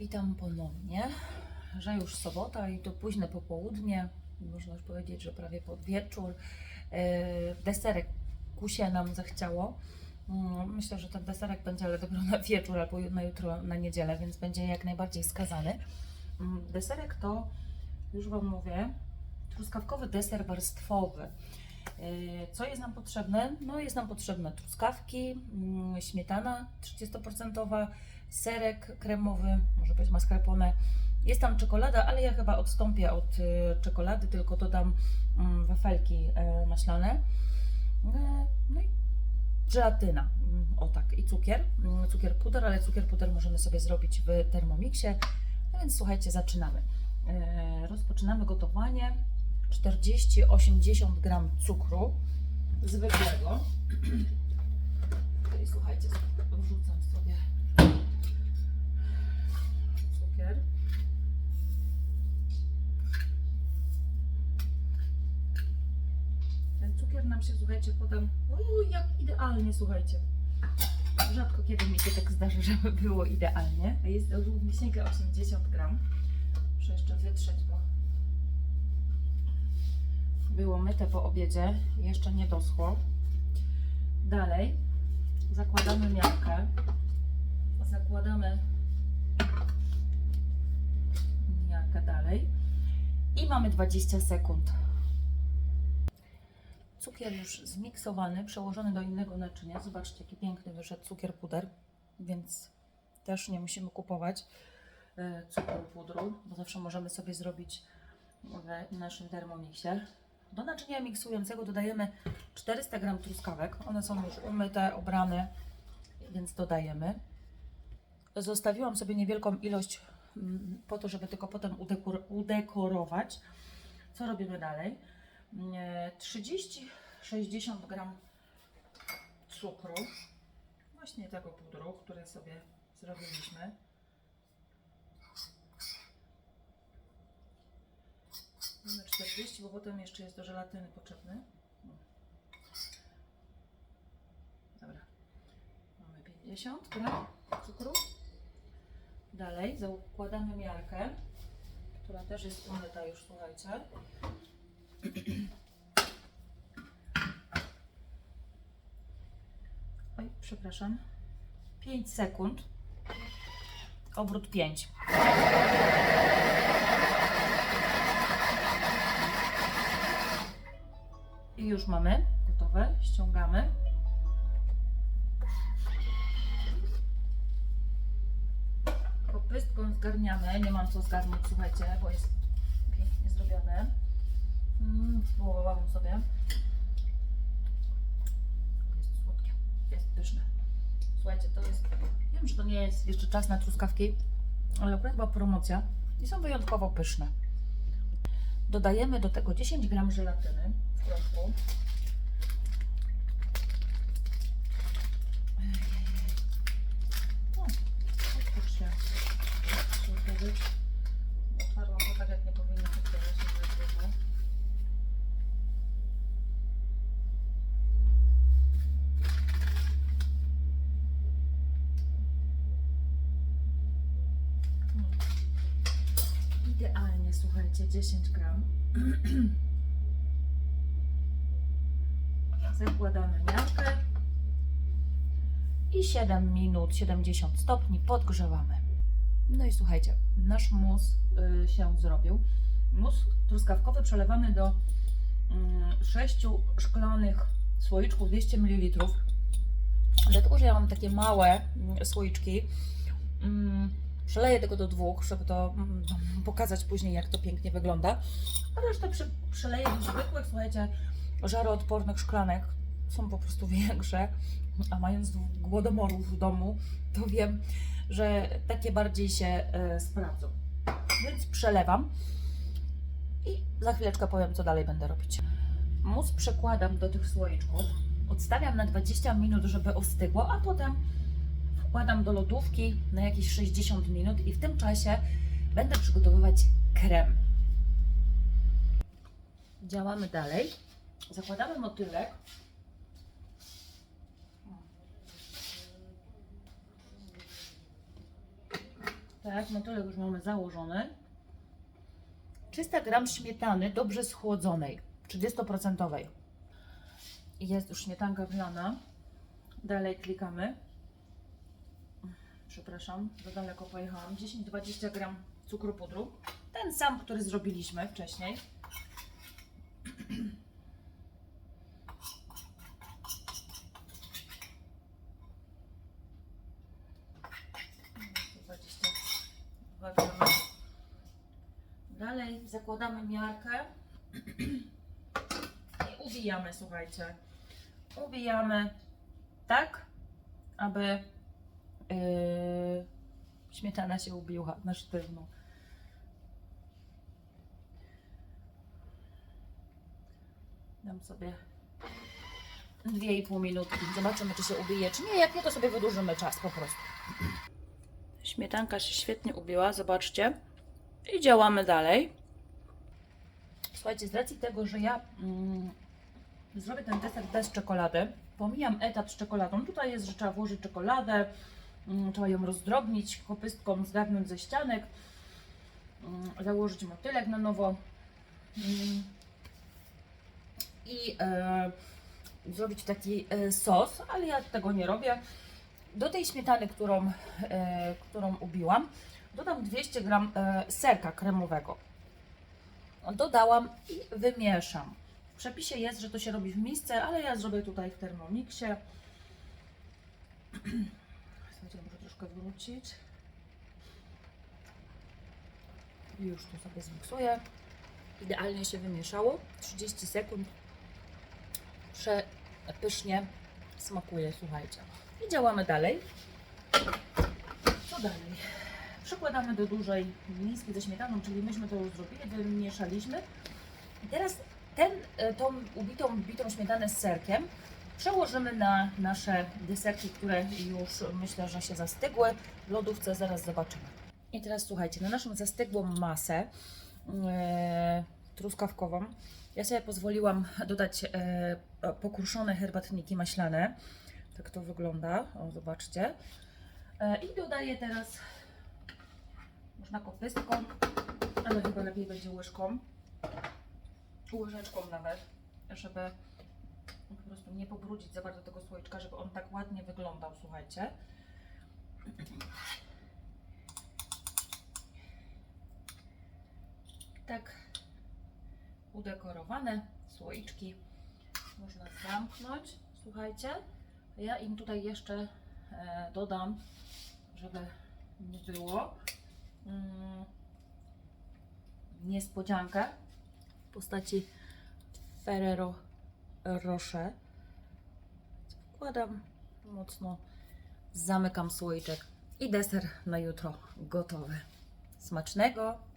Witam ponownie, że już sobota i to późne popołudnie, można już powiedzieć, że prawie pod wieczór. E, Deserek kusie nam zachciało. Mm, Myślę, że ten deserek będzie ale dopiero na wieczór albo na jutro, na niedzielę, więc będzie jak najbardziej skazany. Mm, Deserek to, już Wam mówię, truskawkowy deser warstwowy. E, Co jest nam potrzebne? No jest nam potrzebne truskawki, mm, śmietana 30%, serek kremowy, może być mascarpone. Jest tam czekolada, ale ja chyba odstąpię od e, czekolady, tylko dodam mm, wafelki e, maślane. E, No i żelatyna, mm, o tak, i cukier, mm, cukier puder, ale cukier puder możemy sobie zrobić w Thermomixie. No więc słuchajcie, zaczynamy. E, Rozpoczynamy gotowanie. 40-80 gram cukru zwykłego. Tutaj słuchajcie, wrzucam sobie cukier. Ten cukier nam się, słuchajcie, potem, uuu, jak idealnie, słuchajcie. Rzadko kiedy mi się tak zdarzy, żeby było idealnie. Jest równieśnika 80 gram. Muszę jeszcze wytrzeć, bo było myte po obiedzie, jeszcze nie doschło. Dalej zakładamy miarkę, zakładamy dalej i mamy 20 sekund. Cukier już zmiksowany, przełożony do innego naczynia. Zobaczcie, jaki piękny wyszedł cukier puder, więc też nie musimy kupować e, cukru pudru, bo zawsze możemy sobie zrobić w naszym termomixie. Do naczynia miksującego dodajemy 400 g truskawek. One są już umyte, obrane, więc dodajemy. Zostawiłam sobie niewielką ilość po to, żeby tylko potem udekor- udekorować. Co robimy dalej? Nie, 30-60 g cukru, właśnie tego pudru, który sobie zrobiliśmy. Mamy 40, bo potem jeszcze jest do żelatyny potrzebny. Dobra. Mamy 50 gram cukru. Dalej zakładamy miarkę, która też jest umyta już, słuchajcie. Oj, przepraszam. 5 sekund. Obrót 5. I już mamy gotowe. Ściągamy. Kopystką zgarniamy. Nie mam co zgarnąć, słuchajcie, bo jest pięknie zrobione. Mm, spróbowałam sobie. Jest słodkie. Jest pyszne. Słuchajcie, to jest... Wiem, że to nie jest jeszcze czas na truskawki, ale akurat była promocja i są wyjątkowo pyszne. Dodajemy do tego 10 gram żelatyny w proszku. O, odpuść się. Muszę otworzyć. Otwarłam to tak, jak nie powinno otwierać, nie trudno. Idealnie, słuchajcie, 10 gram. Zakładamy miarkę i 7 minut, 70 stopni podgrzewamy. No i słuchajcie, nasz mus y, się zrobił. Mus truskawkowy przelewamy do 6 szklanych słoiczków 200 ml. Dlatego, że ja mam takie małe mm, słoiczki, mm, przeleję tego do dwóch, żeby to mm, pokazać później, jak to pięknie wygląda. A resztę przy, przeleję do zwykłych, słuchajcie, żaroodpornych szklanek. Są po prostu większe, a mając głodomorów w domu, to wiem, że takie bardziej się e, sprawdzą. Więc przelewam i za chwileczkę powiem, co dalej będę robić. Mus przekładam do tych słoiczków, odstawiam na 20 minut, żeby ostygło, a potem wkładam do lodówki na jakieś 60 minut i w tym czasie będę przygotowywać krem. Działamy dalej. Zakładamy motylek. Tak, motylek już mamy założony. 300 gram śmietany dobrze schłodzonej, 30%. I Jest już śmietanka wlana. Dalej klikamy. Przepraszam, za daleko pojechałam. 10-20 gram cukru pudru. Ten sam, który zrobiliśmy wcześniej. Tu 22 gramy. Dalej zakładamy miarkę i ubijamy, słuchajcie. Ubijamy tak, aby yy, śmietana się ubiła na sztywno. Dam sobie 2,5 minutki. Zobaczymy, czy się ubije, czy nie. Jak nie, to sobie wydłużymy czas po prostu. Śmietanka się świetnie ubiła, zobaczcie. I działamy dalej. Słuchajcie, z racji tego, że ja mm, zrobię ten deser bez czekolady, pomijam etap z czekoladą. Tutaj jest, że trzeba włożyć czekoladę, trzeba ją rozdrobnić, kopystką zgarnąć ze ścianek, mm, założyć motylek na nowo mm, i e, zrobić taki e, sos, ale ja tego nie robię. Do tej śmietany, którą, e, którą ubiłam, dodam 200 g serka kremowego. Dodałam i wymieszam. W przepisie jest, że to się robi w misce, ale ja zrobię tutaj w Thermomixie. Słuchajcie, muszę troszkę wrócić. I już tu sobie zmiksuję. Idealnie się wymieszało. 30 sekund. Przepysznie smakuje, słuchajcie. I działamy dalej. Co dalej? Przykładamy do dużej miski ze śmietaną, czyli myśmy to już zrobili, wymieszaliśmy. I teraz ten, e, tą ubitą, bitą śmietanę z serkiem przełożymy na nasze deserki, które już myślę, że się zastygły. W lodówce zaraz zobaczymy. I teraz słuchajcie, na naszą zastygłą masę e, truskawkową ja sobie pozwoliłam dodać e, pokruszone herbatniki maślane. Tak to wygląda. O, zobaczcie. E, I dodaję teraz, można kopystką, ale chyba lepiej będzie łyżką, łyżeczką nawet, żeby po prostu nie pobrudzić za bardzo tego słoiczka, żeby on tak ładnie wyglądał, słuchajcie. Tak udekorowane słoiczki można zamknąć, słuchajcie. Ja im tutaj jeszcze e, dodam, żeby nie było, mm, niespodziankę w postaci Ferrero Rocher. Wkładam mocno, zamykam słoiczek i deser na jutro gotowy. Smacznego!